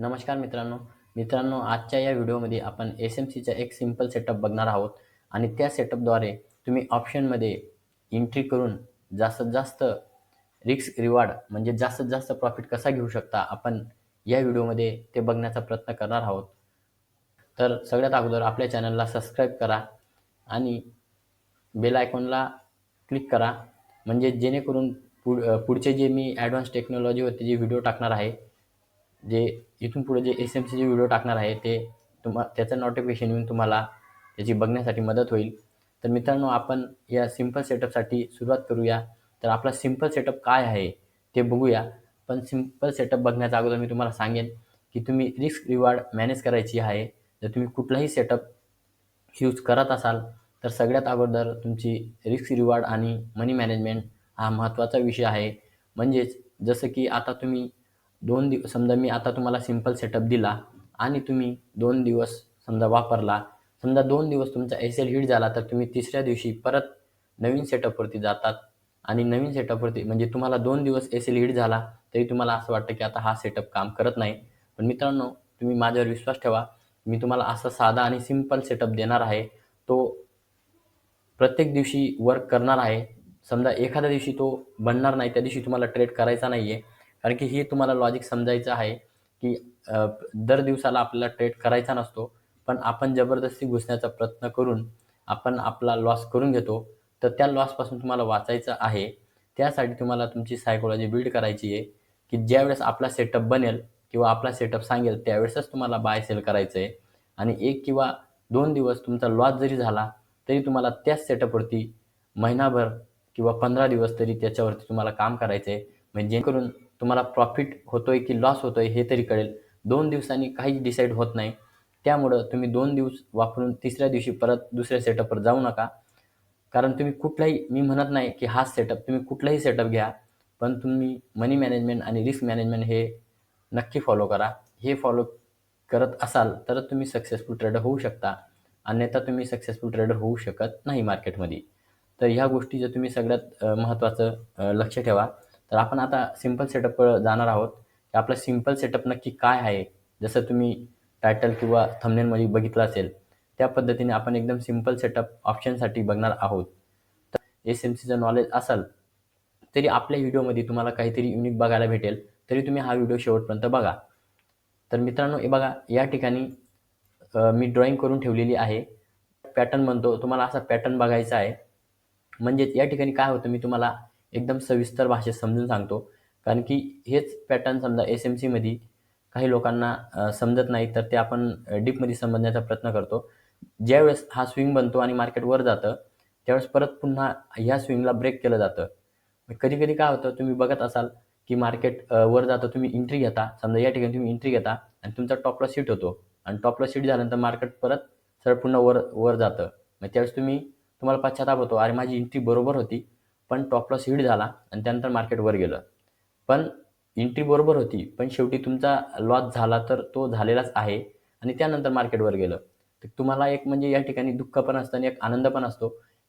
नमस्कार मित्रांनो. मित्रांनो आजच्या या व्हिडिओमध्ये आपण एस एम सीचा एक सिंपल सेटअप बघणार आहोत आणि त्या सेटअपद्वारे तुम्ही ऑप्शनमध्ये एंट्री करून जास्तीत जास्त रिस्क रिवॉर्ड म्हणजे जास्तीत जास्त प्रॉफिट कसा घेऊ शकता आपण या व्हिडिओमध्ये ते बघण्याचा प्रयत्न करणार आहोत. तर सगळ्यात अगोदर आपल्या चॅनलला सबस्क्राईब करा आणि बेल आयकॉनला क्लिक करा. म्हणजे जेणेकरून पुढ पुढचे जे मी ॲडव्हान्स टेक्नॉलॉजीवरती जे व्हिडिओ टाकणार आहे जे इथून पुढे जे एस एम सीचे व्हिडिओ टाकणार आहे ते तुम्हा त्याचं नोटिफिकेशन येऊन तुम्हाला त्याची बघण्यासाठी मदत होईल. तर मित्रांनो आपण या सिंपल सेटअपसाठी सुरुवात करूया. तर आपला सिंपल सेटअप काय आहे ते बघूया. पण सिंपल सेटअप बघण्याच्या अगोदर मी तुम्हाला सांगेन की तुम्ही रिस्क रिवॉर्ड मॅनेज करायची आहे. जर तुम्ही कुठलाही सेटअप यूज करत असाल तर सगळ्यात अगोदर तुमची रिस्क रिवॉर्ड आणि मनी मॅनेजमेंट हा महत्त्वाचा विषय आहे. म्हणजेच जसं की आता तुम्ही दोन दिव समजा मी आता तुम्हाला सिंपल सेटअप दिला आणि तुम्ही दोन दिवस समजा वापरला समजा दोन दिवस तुमचा एस एल हिट झाला तर तुम्ही तिसऱ्या दिवशी परत नवीन सेटअपवरती जातात. आणि नवीन सेटअपवरती म्हणजे तुम्हाला दोन दिवस एस एल हिट झाला तरी तुम्हाला असं वाटतं की आता हा सेटअप काम करत नाही. पण मित्रांनो तुम्ही माझ्यावर विश्वास ठेवा मी तुम्हाला असा साधा आणि सिंपल सेटअप देणार आहे. तो प्रत्येक दिवशी वर्क करणार आहे. समजा एखाद्या दिवशी तो बनणार नाही त्या दिवशी तुम्हाला ट्रेड करायचा नाही आहे कारण की हे तुम्हाला लॉजिक समजायचं आहे की दर दिवसाला आपल्याला ट्रेड करायचा नसतो पण आपण जबरदस्ती घुसण्याचा प्रयत्न करून आपण आपला लॉस करून घेतो तर त्या लॉसपासून तुम्हाला वाचायचं आहे. त्यासाठी तुम्हाला तुमची सायकोलॉजी बिल्ड करायची आहे की ज्यावेळेस आपला सेटअप बनेल किंवा आपला सेटअप सांगेल त्यावेळेसच तुम्हाला बाय सेल करायचं आहे आणि एक किंवा दोन दिवस तुमचा लॉस जरी झाला तरी तुम्हाला त्याच सेटअपवरती महिनाभर किंवा पंधरा दिवस तरी त्याच्यावरती तुम्हाला काम करायचं आहे म्हणजे जेणेकरून तुम्हाला प्रॉफिट होतोय की लॉस होतोय हे तरी कळेल. दोन दिवसांनी काहीच डिसाईड होत नाही. त्यामुळं तुम्ही दोन दिवस वापरून तिसऱ्या दिवशी परत दुसऱ्या सेटअपवर जाऊ नका. कारण तुम्ही कुठलाही मी म्हणत नाही की हा सेटअप तुम्ही कुठलाही सेटअप घ्या पण तुम्ही मनी मॅनेजमेंट आणि रिस्क मॅनेजमेंट हे नक्की फॉलो करा. हे फॉलो करत असाल तर तुम्ही सक्सेसफुल ट्रेडर होऊ शकता. अन्यथा तुम्ही सक्सेसफुल ट्रेडर होऊ शकत नाही मार्केटमध्ये तर ह्या गोष्टी जर तुम्ही सगळ्यात महत्त्वाचं लक्ष ठेवा. तर आपण आता सिंपल सेटअप जाणार आहोत. की आपलं सिंपल सेटअप नक्की काय आहे? जसं तुम्ही टायटल किंवा थमनेलमध्ये बघितलं असेल त्या पद्धतीने आपण एकदम सिंपल सेटअप ऑप्शनसाठी बघणार आहोत. तर एस एम सीचं नॉलेज असाल तरी आपल्या व्हिडिओमध्ये तुम्हाला काहीतरी युनिक बघायला भेटेल तरी तुम्ही हा व्हिडिओ शेवटपर्यंत बघा. तर मित्रांनो हे बघा या ठिकाणी मी ड्रॉईंग करून ठेवलेली आहे. पॅटर्न म्हणतो तुम्हाला असा पॅटर्न बघायचा आहे. म्हणजेच या ठिकाणी काय होतं मी तुम्हाला एकदम सविस्तर भाषेत समजून सांगतो. कारण की हेच पॅटर्न समजा एस एम सीमध्ये काही लोकांना समजत नाही तर ते आपण डीपमध्ये समजण्याचा प्रयत्न करतो. ज्यावेळेस हा स्विंग बनतो आणि मार्केट वर जातं त्यावेळेस परत पुन्हा ह्या स्विंगला ब्रेक केलं जातं. कधी कधी काय होतं तुम्ही बघत असाल की मार्केट वर जातं तुम्ही एंट्री घेता. समजा या ठिकाणी तुम्ही एंट्री घेता आणि तुमचा टॉपला सीट होतो. आणि टॉपला सीट झाल्यानंतर मार्केट परत सर पुन्हा वर वर जातं. मग त्यावेळेस तुम्ही तुम्हाला पश्चाताप होतो अरे माझी एंट्री बरोबर होती. पण टॉप लॉस हिट झाला आणि त्यानंतर मार्केट वर गेलं. पण एंट्री बरोबर होती पण शेवटी तुमचा लॉस झाला तर तो झालेलाच आहे आणि त्यानंतर मार्केटवर गेलं. तर तुम्हाला एक म्हणजे या ठिकाणी दुःख पण असतं आणि एक आनंद पण असतो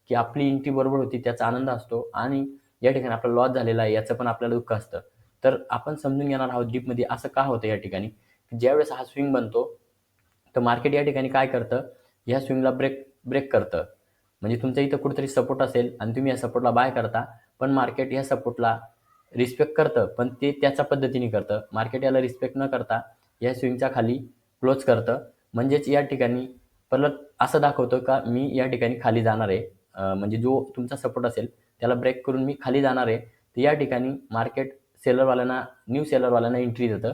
की आपली एंट्री बरोबर होती त्याचा आनंद असतो आणि या ठिकाणी आपला लॉस झालेला आहे याचं पण आपल्याला दुःख असतं. तर आपण समजून घेणार आहोत डीपमध्ये असं का होतं या ठिकाणी? ज्यावेळेस हा स्विंग बनतो तर मार्केट या ठिकाणी काय करतं? ह्या स्विंगला ब्रेक ब्रेक करतं. म्हणजे तुमच्या इथं कुठेतरी सपोर्ट असेल आणि तुम्ही या सपोर्टला बाय करता पण मार्केट या सपोर्टला रिस्पेक्ट करतं पण ते त्याच्या पद्धतीने करतं. मार्केट याला रिस्पेक्ट न करता या स्विंगच्या खाली क्लोज करतं. म्हणजेच या ठिकाणी परत असं दाखवतं का मी या ठिकाणी खाली जाणार आहे. म्हणजे जो तुमचा सपोर्ट असेल त्याला ब्रेक करून मी खाली जाणार आहे. तर या ठिकाणी मार्केट सेलरवाल्यांना न्यू सेलरवाल्यांना एंट्री देतं.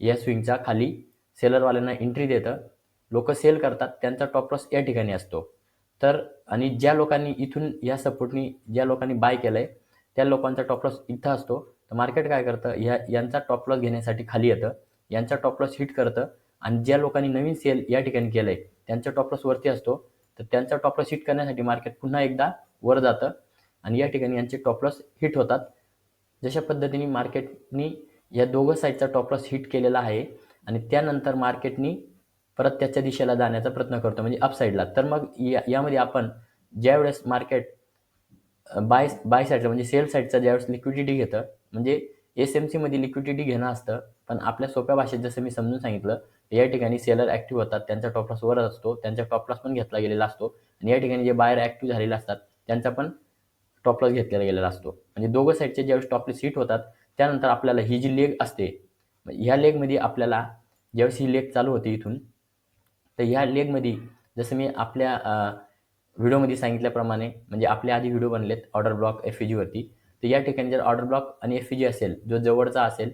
या स्विंगच्या खाली सेलरवाल्यांना एंट्री देतं. लोक सेल करतात त्यांचा टॉप लॉस या ठिकाणी असतो. तर आणि ज्या लोकांनी इथून या सपोर्टनी ज्या लोकांनी बाय केलं आहे त्या लोकांचा टॉप लॉस इथं असतो. तर मार्केट काय करतं? ह्या यांचा टॉप लॉस घेण्यासाठी खाली येतं. यांचा टॉप लॉस हिट करतं. आणि ज्या लोकांनी नवीन सेल या ठिकाणी केलं आहे त्यांचा टॉप लॉस वरती असतो. तर त्यांचा टॉप लॉस हिट करण्यासाठी मार्केट पुन्हा एकदा वर जातं. आणि या ठिकाणी यांचे टॉप लॉस हिट होतात. जशा पद्धतीने मार्केटनी या दोघं साईडचा टॉप लॉस हिट केलेला आहे. आणि त्यानंतर मार्केटनी परत त्याच्या दिशेला जाण्याचा प्रयत्न करतो म्हणजे अपसाईडला तर मग या यामध्ये आपण ज्यावेळेस मार्केट बाय बाय साईडला म्हणजे सेल साईडचा ज्यावेळेस लिक्विडिटी घेतं म्हणजे एस एम सीमध्ये लिक्विडिटी घेणं असतं पण आपल्या सोप्या भाषेत जसं मी समजून सांगितलं या ठिकाणी सेलर ॲक्टिव्ह होतात त्यांचा टॉपलॉस वरच असतो त्यांचा टॉपलॉस पण घेतला गेलेला असतो आणि या ठिकाणी जे बायर ॲक्टिव्ह झालेले असतात त्यांचा पण टॉपलॉस घेतलेला गेलेला असतो. म्हणजे दोघं साईडचे ज्यावेळेस टॉपलेस हिट होतात त्यानंतर आपल्याला ही जी लेग असते ह्या लेगमध्ये आपल्याला ज्यावेळेस ही लेग चालू होते इथून तर ह्या लेगमध्ये जसं मी आपल्या व्हिडिओमध्ये सांगितल्याप्रमाणे म्हणजे आपल्या आधी व्हिडिओ बनलेत ऑर्डर ब्लॉक एफ जीवरती तर या ठिकाणी जर ऑर्डर ब्लॉक आणि एफ जी असेल जो जवळचा असेल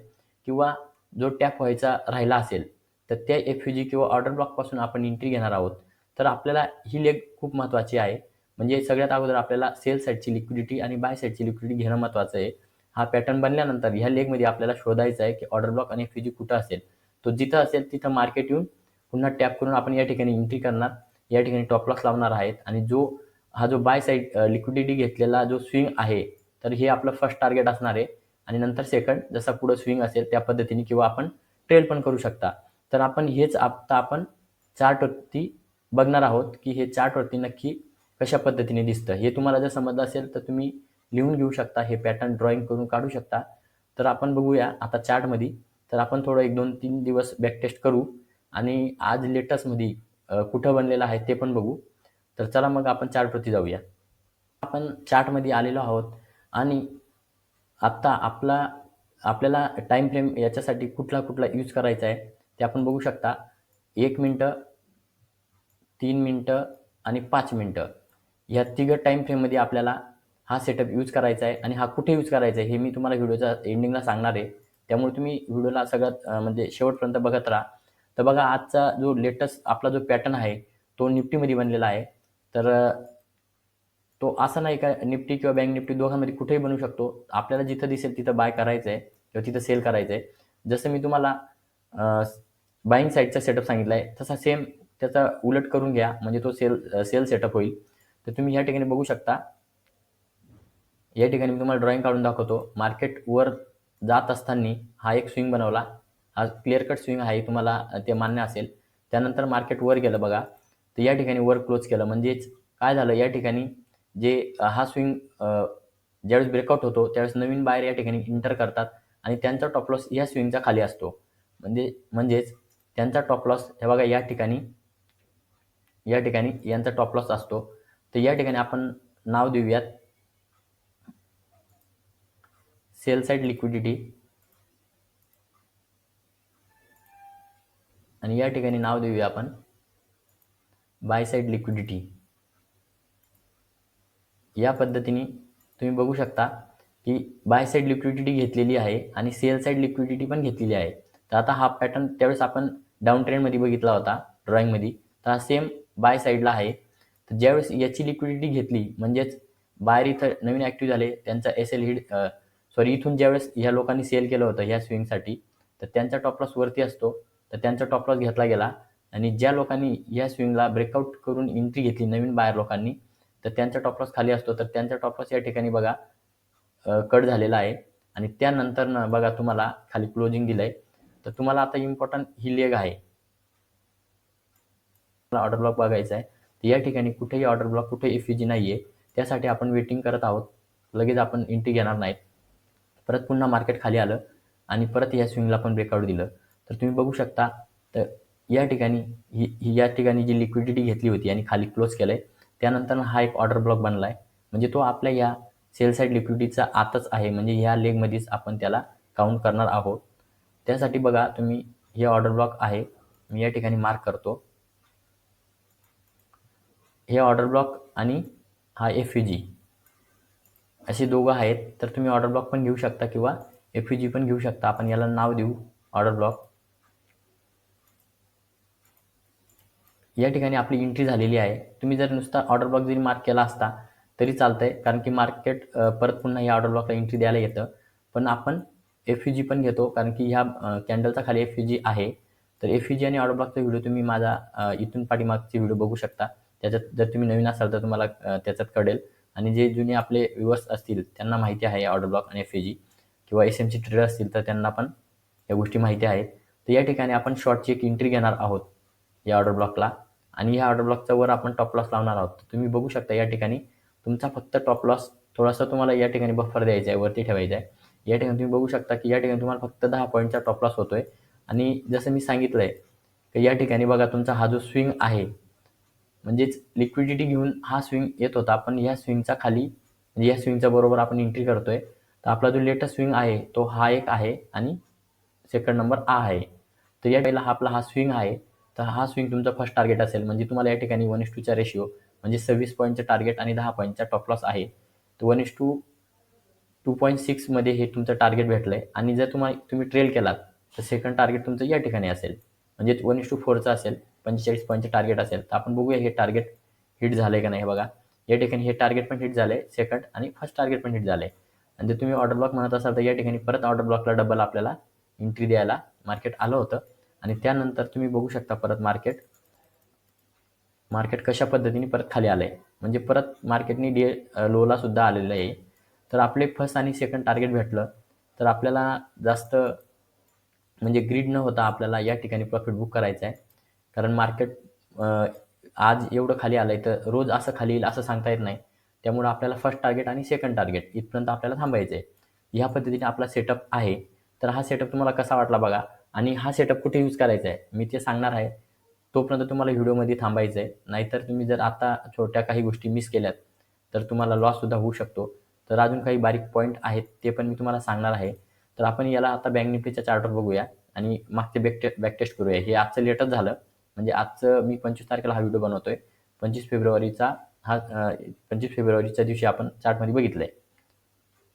किंवा जो टॅप व्हायचा राहिला असेल तर त्या एफ जी किंवा ऑर्डर ब्लॉकपासून आपण एंट्री घेणार आहोत. तर आपल्याला ही लेग खूप महत्त्वाची आहे. म्हणजे सगळ्यात अगोदर आपल्याला सेल साईडची लिक्विडिटी आणि बाय साईडची लिक्विडिटी घेणं महत्त्वाचं आहे. हा पॅटर्न बनल्यानंतर ह्या लेगमध्ये आपल्याला शोधायचं आहे की ऑर्डर ब्लॉक आणि एफ जी कुठं असेल. तो जिथं असेल तिथं मार्केट येऊन पुन्हा टॅप करून आपण या ठिकाणी एंट्री करणार. या ठिकाणी टॉप लॉस लावणार आहेत. आणि जो हा जो बाय साईड लिक्विडिटी घेतलेला जो स्विंग आहे तर हे आपलं फर्स्ट टार्गेट असणार आहे. आणि नंतर सेकंड जसा पुढं स्विंग असेल त्या पद्धतीने किंवा आपण ट्रेल पण करू शकता. तर आपण हेच आता आपण चार्टवरती बघणार आहोत की हे चार्टवरती नक्की कशा पद्धतीने दिसतं. हे तुम्हाला जर समजलं असेल तर तुम्ही लिहून घेऊ शकता. हे पॅटर्न ड्रॉइंग करून काढू शकता. तर आपण बघूया आता चार्टमध्ये तर आपण थोडं एक दोन तीन दिवस बॅक टेस्ट करू. आणि आज लेटेस्टमध्ये कुठं बनलेलं आहे ते पण बघू. तर चला मग आपण चार्टवरती जाऊया. आपण चार्टमध्ये आलेलो आहोत आणि आत्ता आपला आपल्याला टाईम फ्रेम याच्यासाठी कुठला कुठला यूज करायचा आहे ते आपण बघू शकता. एक मिनटं तीन मिनटं आणि पाच मिनटं. ह्या तिघं टाईम फ्रेममध्ये आपल्याला हा सेटअप यूज करायचा आहे आणि हा कुठे यूज करायचा आहे हे मी तुम्हाला व्हिडिओच्या एंडिंगला सांगणार आहे. त्यामुळे तुम्ही व्हिडिओला सगळ्यात म्हणजे शेवटपर्यंत बघत राहा. तर बघा आजचा जो लेटेस्ट आपला जो पॅटर्न आहे तो निफ्टीमध्ये बनलेला आहे. तर तो असा नाही का निफ्टी किंवा बँक निफ्टी दोघांमध्ये कुठेही बनवू शकतो. आपल्याला जिथं दिसेल तिथं बाय करायचं आहे किंवा तिथं सेल करायचं आहे जसं मी तुम्हाला बाईंग साईडचा सेटअप सांगितला आहे तसा सेम त्याचा उलट करून घ्या म्हणजे तो सेल सेल सेटअप होईल. तर तुम्ही या ठिकाणी बघू शकता. या ठिकाणी मी तुम्हाला ड्रॉइंग काढून दाखवतो. मार्केट वर जात असताना हा एक स्विंग बनवला. हा क्लिअर कट स्विंग आहे तुम्हाला ते मान्य असेल. त्यानंतर मार्केट वर गेलं बघा तर या ठिकाणी वर क्लोज केलं. म्हणजेच काय झालं? या ठिकाणी जे हा स्विंग ज्यावेळेस ब्रेकआउट होतो त्यावेळेस नवीन बाहेर या ठिकाणी इंटर करतात आणि त्यांचा टॉप लॉस या स्विंगच्या खाली असतो. म्हणजे म्हणजेच त्यांचा टॉप लॉस हे बघा या ठिकाणी या ठिकाणी यांचा टॉप लॉस असतो. तर या ठिकाणी आपण नाव देऊयात. सेल साईड लिक्विडिटी आणि या ठिकाणी नाव देऊया आपण. बाय साईड लिक्विडिटी या पद्धतीने तुम्ही बघू शकता की बाय साईड लिक्विडिटी घेतलेली आहे आणि सेल साईड लिक्विडिटी पण घेतलेली आहे. तर आता हा पॅटर्न त्यावेळेस आपण डाऊन ट्रेंडमध्ये बघितला होता ड्रॉईंगमध्ये तर हा सेम बाय साईडला आहे. तर ज्यावेळेस याची लिक्विडिटी घेतली म्हणजेच बाहेर इथं नवीन ॲक्टिव्ह झाले त्यांचा एस एल हिड सॉरी इथून ज्यावेळेस ह्या लोकांनी सेल केलं होतं ह्या स्विंगसाठी तर त्यांचा टॉपलॉस वरती असतो. तर त्यांचा टॉप लॉस घेतला गेला. आणि ज्या लोकांनी या स्विंगला ब्रेकआउट करून एंट्री घेतली नवीन बाहेर लोकांनी तर त्यांचा टॉप लॉस खाली असतो. तर त्यांचा टॉप लॉस या ठिकाणी बघा कट झालेला आहे. आणि त्यानंतर ना बघा तुम्हाला खाली क्लोजिंग दिलं आहे तर तुम्हाला आता इम्पॉर्टंट ही लेग आहे. ऑर्डर ब्लॉक बघायचा आहे. तर या ठिकाणी कुठेही ऑर्डर ब्लॉक कुठे एफ जी नाही आहे त्यासाठी आपण वेटिंग करत आहोत. लगेच आपण एंट्री घेणार नाहीत. परत पुन्हा मार्केट खाली आलं. आणि परत या स्विंगला पण ब्रेकआउट दिलं. तर तुम्ही बघू शकता तर या ठिकाणी ही ही या ठिकाणी जी लिक्विडिटी घेतली होती आणि खाली क्लोज केलं आहे त्यानंतर हा एक ऑर्डर ब्लॉक बनला आहे म्हणजे तो आपल्या या सेल साईड लिक्विडिटीचा आतच आहे म्हणजे ह्या लेगमध्येच आपण त्याला काउंट करणार आहोत. त्यासाठी बघा तुम्ही हे ऑर्डर ब्लॉक आहे मी या ठिकाणी मार्क करतो. हे ऑर्डर ब्लॉक आणि हा एफ यू जी असे दोघं आहेत तर तुम्ही ऑर्डर ब्लॉक पण घेऊ शकता किंवा एफ यू जी पण घेऊ शकता. आपण याला नाव देऊ ऑर्डर ब्लॉक या ठिकाणी आपली एंट्री झालेली आहे. तुम्ही जर नुसता ऑर्डर ब्लॉक जरी मार्क केला असता तरी चालतं आहे कारण की मार्केट परत पुन्हा या ऑर्डर ब्लॉकला एंट्री द्यायला येतं. पण आपण एफ जी पण घेतो. कारण की ह्या कॅन्डलचा खाली एफ जी आहे. तर एफ जी आणि ऑर्डर ब्लॉकचा व्हिडिओ तुम्ही माझा इथून पाठीमागचे व्हिडिओ बघू शकता. त्याच्यात जर तुम्ही नवीन असाल तर तुम्हाला त्याच्यात कळेल. आणि जे जुने आपले व्ह्युअर्स असतील त्यांना माहिती आहे ऑर्डर ब्लॉक आणि एफ जी किंवा एस एम सी ट्रेडर असतील तर त्यांना पण या गोष्टी माहिती आहेत. तर या ठिकाणी आपण शॉर्टची एक एंट्री घेणार आहोत. या ऑर्डर ब्लॉकला आणि ह्या ऑर्डर ब्लॉकच्या वर आपण टॉप लॉस लावणार आहोत. तुम्ही बघू शकता या ठिकाणी तुमचा फक्त टॉप लॉस थोडासा तुम्हाला या ठिकाणी बफर द्यायचा आहे वरती ठेवायचा आहे. या ठिकाणी तुम्ही बघू शकता की या ठिकाणी तुम्हाला फक्त दहा पॉईंटचा टॉप लॉस होतोय. आणि जसं मी सांगितलं आहे की या ठिकाणी बघा तुमचा हा जो स्विंग आहे म्हणजेच लिक्विडिटी घेऊन हा स्विंग येत होता. पण या स्विंगचा खाली म्हणजे या स्विंगच्या बरोबर आपण एंट्री करतोय. तर आपला जो लेटेस्ट स्विंग आहे तो हा एक आहे आणि सेकंड नंबर आ आहे. तर या वेळेला हा आपला हा स्विंग आहे. तर हा स्विंग तुमचा फर्स्ट टार्गेट असेल. म्हणजे तुम्हाला या ठिकाणी वन इस टूचा रेशिओ म्हणजे सव्वीस पॉईंटचं टार्गेट आणि दहा पॉईंटचा टॉप लॉस आहे. तर one is to two point सिक्समध्ये हे तुमचं टार्गेट भेटलं आहे आणि जर तुम्हाला तुम्ही ट्रेल केलात तर सेकंड टार्गेट तुमचं या ठिकाणी असेल. म्हणजे वन इस टू फोरचं असेल पंचेचाळीस पॉईंटचं टार्गेट असेल. तर आपण बघूया हे टार्गेट हिट झालं आहे का नाही हे बघा. या ठिकाणी हे टार्गेट पण हिट झालं आहे सेकंड आणि फर्स्ट टार्गेट पण हिट झालं आहे आणि जर तुम्ही ऑर्डर ब्लॉक म्हणत असाल तर या ठिकाणी परत ऑर्डर ब्लॉकला डबल आपल्याला एंट्री द्यायला मार्केट आलं होतं. आणि त्यानंतर तुम्ही बघू शकता परत मार्केट मार्केट कशा पद्धतीने परत खाली आलं आहे म्हणजे परत मार्केटनी डी लोला सुद्धा आलेलं आहे. तर आपले फर्स्ट आणि सेकंड टार्गेट भेटलं तर आपल्याला जास्त म्हणजे ग्रीड न होता आपल्याला या ठिकाणी प्रॉफिट बुक करायचं आहे कारण मार्केट आज एवढं खाली आलं आहे तर रोज असं खाली येईल असं सांगता येत नाही. त्यामुळं आपल्याला फर्स्ट टार्गेट आणि सेकंड टार्गेट इथपर्यंत आपल्याला थांबायचं आहे ह्या पद्धतीने आपला सेटअप आहे. तर हा सेटअप तुम्हाला कसा वाटला बघा. आणि हा सेटअप कुठे यूज करायचा आहे? मी ते सांगणार आहे. तोपर्यंत तुम्हाला व्हिडिओमध्ये थांबायचं आहे. नाहीतर तुम्ही जर आता छोट्या काही गोष्टी मिस केल्यात तर तुम्हाला लॉससुद्धा होऊ शकतो. तर अजून काही बारीक पॉईंट आहेत ते पण मी तुम्हाला सांगणार आहे. तर आपण याला आता बँक निफ्टीच्या चार्टर बघूया आणि मागचे बॅक बॅकटेस्ट बॅक टेस्ट करूया. हे आजचं लेटच झालं. म्हणजे आजचं मी पंचवीस तारखेला हा व्हिडिओ बनवतोय. पंचवीस फेब्रुवारीचा हा पंचवीस फेब्रुवारीच्या दिवशी आपण चार्टमध्ये बघितलं आहे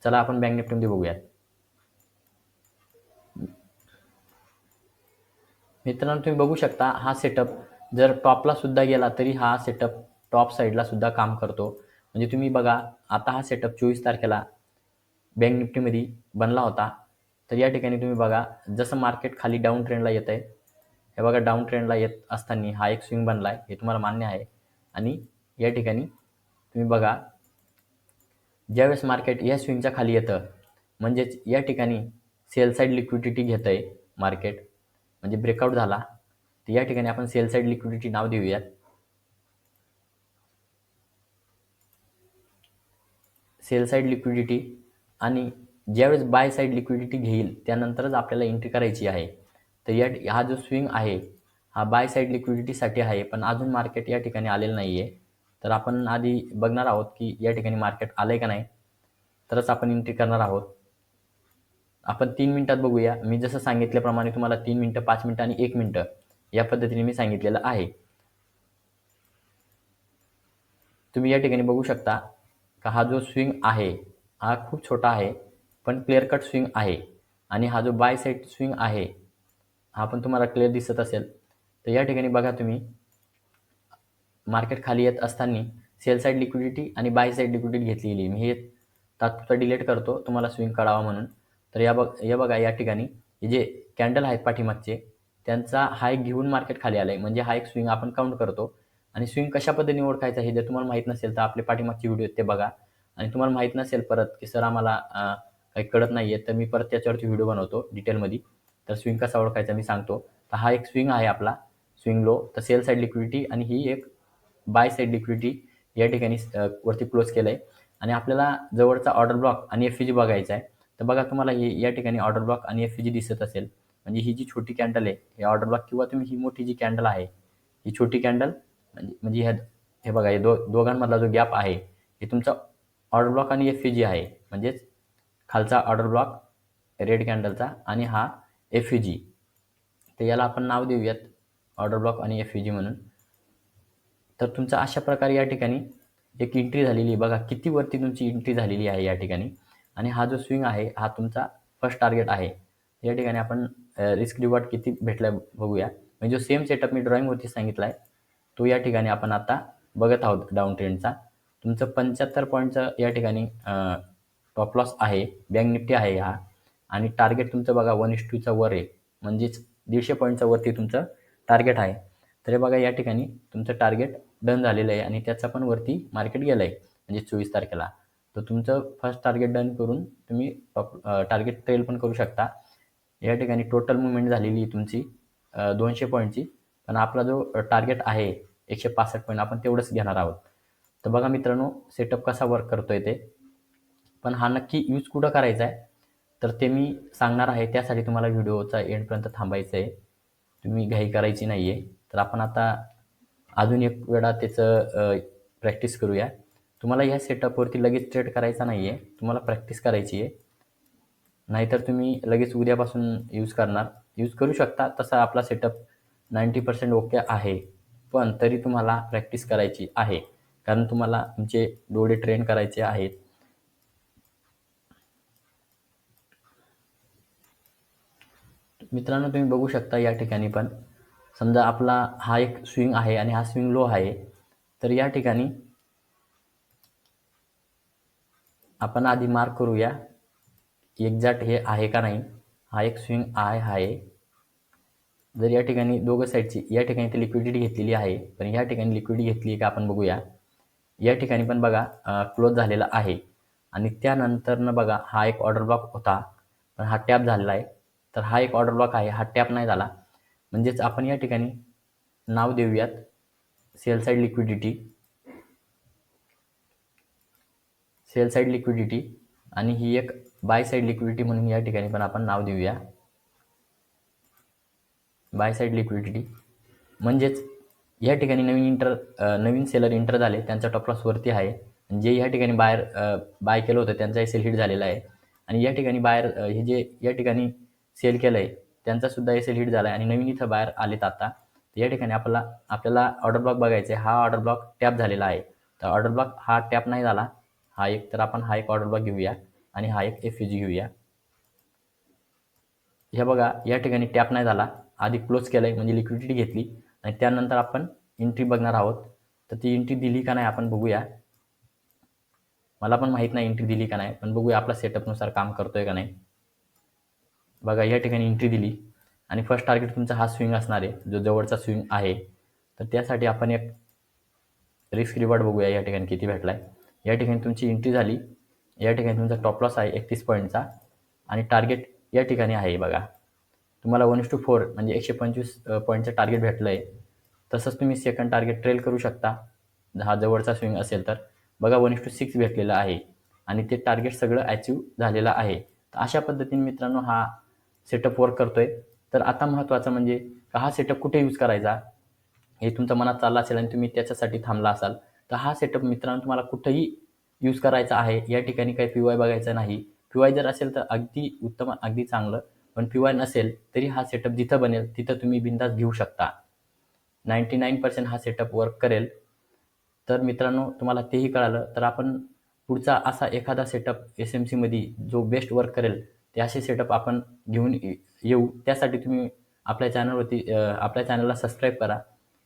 चला आपण बँक निफ्टीमध्ये बघूयात. मित्रांनो तुम्ही बघू शकता हा सेटअप जर टॉपला सुद्धा गेला तरी हा सेटअप टॉप साईडला सुद्धा काम करतो. म्हणजे तुम्ही बघा आता हा सेटअप चोवीस तारखेला बँक निफ्टीमध्ये बनला होता. तर या ठिकाणी तुम्ही बघा जसं मार्केट खाली डाऊन ट्रेंडला येत आहे हे बघा डाऊन ट्रेंडला येत असताना हा एक स्विंग बनला आहे हे तुम्हाला मान्य आहे. आणि या ठिकाणी तुम्ही बघा ज्यावेळेस मार्केट या स्विंगच्या खाली येतं म्हणजेच या ठिकाणी सेल साईड लिक्विडिटी घेतं आहे मार्केट म्हणजे ब्रेकआउट झाला. तर या ठिकाणी आपण सेल साईड लिक्विडिटी नाव देऊयात. सेल साईड लिक्विडिटी आणि ज्यावेळेस बाय साईड लिक्विडिटी घेईल त्यानंतरच आपल्याला एंट्री करायची आहे. तर या हा जो स्विंग आहे हा बाय साईड लिक्विडिटीसाठी आहे पण अजून मार्केट या ठिकाणी आलेलं नाही आहे तर आपण आधी बघणार आहोत की या ठिकाणी मार्केट आलं आहे का नाही. तरच आपण एंट्री करणार आहोत. आपण तीन मिनटात बघूया. मी जसं सांगितल्याप्रमाणे तुम्हाला तीन मिनटं पाच मिनटं आणि एक मिनटं या पद्धतीने मी सांगितलेलं आहे. तुम्ही या ठिकाणी बघू शकता का हा जो स्विंग आहे हा खूप छोटा आहे पण क्लिअर कट स्विंग आहे. आणि हा जो बाय साईड स्विंग आहे हा पण तुम्हाला क्लिअर दिसत असेल. तर या ठिकाणी बघा तुम्ही. मार्केट खाली येत असताना सेल साईड लिक्विडिटी आणि बाय साईड लिक्विडिटी घेतलेली मी हे तात्पुरता डिलीट करतो तुम्हाला स्विंग काढावा म्हणून. तर या बघ या बघा या ठिकाणी जे कॅन्डल आहेत पाठीमागचे त्यांचा हा एक घेऊन मार्केट खाली आलं आहे म्हणजे हा एक स्विंग आपण काउंट करतो. आणि स्विंग कशा पद्धतीने ओळखायचा हे जर तुम्हाला माहीत नसेल तर आपले पाठीमागचे व्हिडिओ ते बघा. आणि तुम्हाला माहीत नसेल परत की सर आम्हाला काही कळत नाही आहे तर मी परत त्याच्यावरती व्हिडिओ बनवतो डिटेलमध्ये तर स्विंग कसा ओळखायचा मी सांगतो. तर हा एक स्विंग आहे आपला स्विंग लो तर सेल साईड लिक्विडिटी आणि ही एक बाय साईड लिक्विडिटी या ठिकाणी वरती क्लोज केलं आहे आणि आपल्याला जवळचा ऑर्डर ब्लॉक आणि एफ जी बघायचा आहे. तर बघा तुम्हाला हे या ठिकाणी ऑर्डर ब्लॉक आणि एफ जी दिसत असेल. म्हणजे ही जी छोटी कॅन्डल आहे हे ऑर्डर ब्लॉक किंवा तुम्ही ही मोठी जी कॅन्डल आहे ही छोटी कॅन्डल म्हणजे म्हणजे ह्या हे बघा हे दो दोघांमधला जो गॅप आहे हे तुमचा ऑर्डर ब्लॉक आणि एफ जी आहे. म्हणजेच खालचा ऑर्डर ब्लॉक रेड कॅन्डलचा आणि हा एफ जी तर याला आपण नाव देऊयात ऑर्डर ब्लॉक आणि एफ जी म्हणून. तर तुमचा अशा प्रकारे या ठिकाणी एक एंट्री झालेली आहे. बघा किती वरती तुमची एंट्री झालेली आहे या ठिकाणी. आणि हा जो स्विंग आहे हा तुमचा फर्स्ट टार्गेट आहे. या ठिकाणी आपण रिस्क रिवॉर्ड किती भेटला बघूया. म्हणजे जो सेम सेटअप मी ड्रॉईंगवरती सांगितला आहे तो या ठिकाणी आपण आता बघत आहोत डाऊन ट्रेंडचा तुमचं पंच्याहत्तर पॉईंटचं या ठिकाणी टॉप लॉस आहे बँक निफ्टी आहे हा. आणि टार्गेट तुमचं बघा वन इस टूचा वर आहे. म्हणजेच दीडशे पॉईंटचा वरती तुमचं टार्गेट आहे. तर बघा या ठिकाणी तुमचं टार्गेट डन झालेलं आहे आणि त्याचा पण वरती मार्केट गेलं आहे म्हणजे चोवीस तारखेला. तर तुमचं फर्स्ट टार्गेट डन करून तुम्ही टॉप टार्गेट ट्रेल पण करू शकता. या ठिकाणी टोटल मुवमेंट झालेली तुमची दोनशे पॉईंटची पण आपला जो टार्गेट आहे एकशे पासष्ट पॉईंट आपण तेवढंच घेणार आहोत. तर बघा मित्रांनो सेटअप कसा वर्क करतो आहे ते. पण हा नक्की यूज कुठं करायचा आहे? तर ते मी सांगणार आहे त्यासाठी तुम्हाला व्हिडिओचा एंडपर्यंत थांबायचं आहे. तुम्ही घाई करायची नाही आहे तर आपण आता अजून एक वेळा त्याचं प्रॅक्टिस करूया. तुम्हाला ह्या सेटअपवरती लगेच ट्रेड करायचा नाही आहे तुम्हाला प्रॅक्टिस करायची आहे. नाहीतर तुम्ही लगेच उद्यापासून यूज करणार. यूज करू शकता. तसा आपला सेटअप नाईंटी पर्सेंट ओके आहे. पण तरी तुम्हाला प्रॅक्टिस करायची आहे. कारण तुम्हाला तुमचे डोळे ट्रेन करायचे आहेत. मित्रांनो तुम्ही बघू शकता या ठिकाणी पण. समजा आपला हा एक स्विंग आहे आणि हा स्विंग लो आहे. तर या ठिकाणी आपण आधी मार्क करूया एक्झॅक्ट हे आहे का नाही. हा एक स्विंग आय आहे. जर या ठिकाणी दोघं साईडची या ठिकाणी ते लिक्विडिटी घेतलेली आहे पण या ठिकाणी लिक्विडिटी घेतली का आपण बघूया. या ठिकाणी पण बघा क्लोज झालेला आहे. आणि त्यानंतरनं बघा हा एक ऑर्डर ब्लॉक होता पण हा टॅप झालेला आहे. तर हा एक ऑर्डर ब्लॉक आहे हा टॅप नाही झाला. म्हणजेच आपण या ठिकाणी नाव देऊयात sell side liquidity sell side liquidity आणि ही एक बाय साईड लिक्विडिटी म्हणून या ठिकाणी पण आपण नाव देऊया. Buy side liquidity. म्हणजेच या ठिकाणी नवीन इंटर नवीन सेलर इंटर झाले त्यांचा टॉप लॉस वरती आहे. जे या ठिकाणी बाहेर बाय केलं होतं त्यांचा सेल हिट झालेला आहे. आणि या ठिकाणी बाहेर हे जे या ठिकाणी सेल केलं आहे त्यांचासुद्धा एस एल हिट झाला आहे आणि नवीन इथं बाहेर आलेत आता. या ठिकाणी आपला आपल्याला ऑर्डर ब्लॉक बघायचा आहे हा ऑर्डर ब्लॉक टॅप झालेला आहे. तर ऑर्डर ब्लॉक हा टॅप नाही झाला. हा एक तर आपण हा एक ऑर्डर ब्लॉक घेऊया आणि हा एक एफ जी घेऊया. ह्या बघा या ठिकाणी टॅप नाही झाला. आधी क्लोज केलं आहे म्हणजे लिक्विडिटी घेतली. आणि त्यानंतर आपण एंट्री बघणार आहोत. तर ती एंट्री दिली का नाही आपण बघूया. मला पण माहीत नाही एंट्री दिली का नाही पण बघूया आपला सेटअपनुसार काम करतोय का नाही. बघा या ठिकाणी एंट्री दिली. आणि फर्स्ट टार्गेट तुमचा हा स्विंग असणार आहे जो जवळचा स्विंग आहे. तर त्यासाठी आपण एक रिस्क रिवॉर्ड बघूया या ठिकाणी किती भेटला आहे या ठिकाणी तुमची एंट्री झाली. या ठिकाणी तुमचा टॉप लॉस आहे एकतीस पॉईंटचा आणि टार्गेट या ठिकाणी आहे बघा. तुम्हाला वन टू फोर म्हणजे एकशे पंचवीस पॉईंटचं टार्गेट भेटलं आहे तसंच तुम्ही सेकंड टार्गेट ट्रेल करू शकता. हा जवळचा स्विंग असेल तर. बघा वन टू सिक्स भेटलेला आहे. आणि ते टार्गेट सगळं अचीव झालेलं आहे. तर अशा पद्धतीने मित्रांनो हा सेटअप वर्क करतो आहे तर आता महत्त्वाचं म्हणजे हा सेटअप कुठे यूज करायचा? हे तुमच्या मनात चाललं असेल आणि तुम्ही त्याच्यासाठी थांबला असाल. तर हा सेटअप मित्रांनो तुम्हाला कुठंही यूज करायचा आहे या ठिकाणी काही पी वाय बघायचं नाही. पी वाय जर असेल तर अगदी उत्तम अगदी चांगलं. पण पी वाय नसेल तरी हा सेटअप जिथं बनेल तिथं तुम्ही बिंदास घेऊ शकता. नाईंटी नाईन पर्सेंट हा सेटअप वर्क करेल. तर मित्रांनो तुम्हाला तेही कळालं. तर आपण पुढचा असा एखादा सेटअप एस एम सीमध्ये जो बेस्ट वर्क करेल ते असे सेटअप आपण घेऊन येऊ. त्यासाठी तुम्ही आपल्या चॅनलवरती आपल्या चॅनलला सबस्क्राईब करा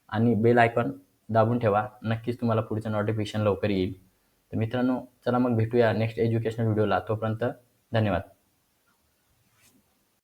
आणि बेल आयकॉन दाबून ठेवा. नक्कीच तुम्हाला पुढचं नोटिफिकेशन लवकर येईल. तर मित्रांनो चला मग भेटूया नेक्स्ट एज्युकेशनल व्हिडिओला तोपर्यंत धन्यवाद.